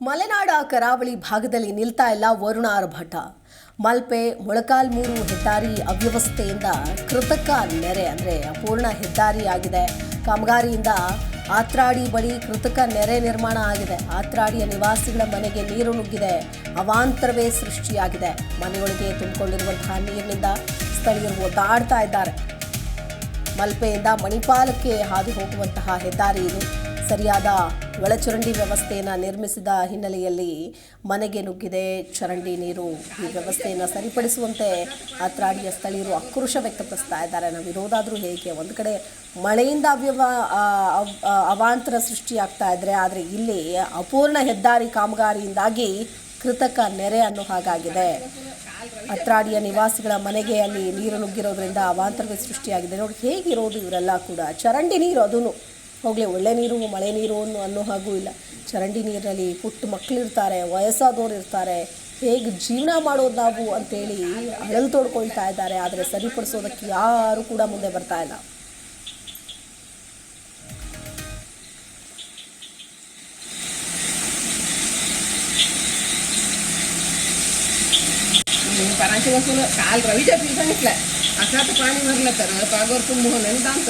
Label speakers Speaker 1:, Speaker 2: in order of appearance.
Speaker 1: ಮಲೆನಾಡ ಕರಾವಳಿ ಭಾಗದಲ್ಲಿ ನಿಲ್ತಾ ಇಲ್ಲ ವರುಣ ಭಟ. ಮಲ್ಪೆ, ಮೊಳಕಾಲ್ಮೂರು ಹೆದ್ದಾರಿ ಅವ್ಯವಸ್ಥೆಯಿಂದ ಕೃತಕ ನೆರೆ ಅಂದರೆ ಅಪೂರ್ಣ ಹೆದ್ದಾರಿ ಆಗಿದೆ ಕಾಮಗಾರಿಯಿಂದ ಆತ್ರಾಡಿ ಬಳಿ ಕೃತಕ ನೆರೆ ನಿರ್ಮಾಣ ಆಗಿದೆ. ಆತ್ರಾಡಿಯ ನಿವಾಸಿಗಳ ಮನೆಗೆ ನೀರು ನುಗ್ಗಿದೆ. ಅವಾಂತರವೇ ಸೃಷ್ಟಿಯಾಗಿದೆ. ಮನೆಯೊಳಗೆ ತುಂಬಿಕೊಂಡಿರುವಂತಹ ನೀರಿನಿಂದ ಸ್ಥಳೀಯರು ಒದ್ದಾಡ್ತಾ ಇದ್ದಾರೆ. ಮಲ್ಪೆಯಿಂದ ಮಣಿಪಾಲಕ್ಕೆ ಹಾದು ಹೋಗುವಂತಹ ಹೆದ್ದಾರಿ ಇದು. ಸರಿಯಾದ ಒಳಚರಂಡಿ ವ್ಯವಸ್ಥೆಯನ್ನು ನಿರ್ಮಿಸಿದ ಹಿನ್ನೆಲೆಯಲ್ಲಿ ಮನೆಗೆ ನುಗ್ಗಿದೆ ಚರಂಡಿ ನೀರು. ಈ ವ್ಯವಸ್ಥೆಯನ್ನು ಸರಿಪಡಿಸುವಂತೆ ಅತ್ರಾಡಿಯ ಸ್ಥಳೀಯರು ಆಕ್ರೋಶ ವ್ಯಕ್ತಪಡಿಸ್ತಾ ಇದ್ದಾರೆ. ನಾವು ಇರೋದಾದರೂ ಹೇಗೆ? ಒಂದು ಕಡೆ ಮಳೆಯಿಂದ ಅವ್ಯವ ಅವಾಂತರ ಸೃಷ್ಟಿಯಾಗ್ತಾ ಇದ್ರೆ ಆದರೆ ಇಲ್ಲಿ ಅಪೂರ್ಣ ಹೆದ್ದಾರಿ ಕಾಮಗಾರಿಯಿಂದಾಗಿ ಕೃತಕ ನೆರೆ ಅನ್ನೋ ಹಾಗಾಗಿದೆ. ಅತ್ರಾಡಿಯ ನಿವಾಸಿಗಳ ಮನೆಗೆ ಅಲ್ಲಿ ನೀರು ನುಗ್ಗಿರೋದ್ರಿಂದ ಅವಾಂತರವೇ ಸೃಷ್ಟಿಯಾಗಿದೆ. ನೋಡಿ, ಹೇಗಿರೋದು ಇವರೆಲ್ಲ ಕೂಡ? ಚರಂಡಿ ನೀರು ಅದೂ ಹೋಗಲಿ ಒಳ್ಳೆ ನೀರು ಮಳೆ ನೀರು ಅನ್ನೋ ಅನ್ನೋ ಹಾಗೂ ಇಲ್ಲ ಚರಂಡಿ ನೀರಿನಲ್ಲಿ ಪುಟ್ಟ ಮಕ್ಕಳಿರ್ತಾರೆ ವಯಸ್ಸಾದವ್ರು ಇರ್ತಾರೆ ಹೇಗೆ ಜೀವನ ಮಾಡೋದು ನಾವು ಅಂತೇಳಿ ಅಳಲು ತೋಡ್ಕೊಳ್ತಾ ಇದ್ದಾರೆ ಆದರೆ ಸರಿಪಡಿಸೋದಕ್ಕೆ ಯಾರು ಕೂಡ ಮುಂದೆ ಬರ್ತಾ ಇಲ್ಲ
Speaker 2: परांची बसून काल रवीच्या पी सांगितलंय असं आता पाणी भरलं तर पागवर कुंभ होणं दांत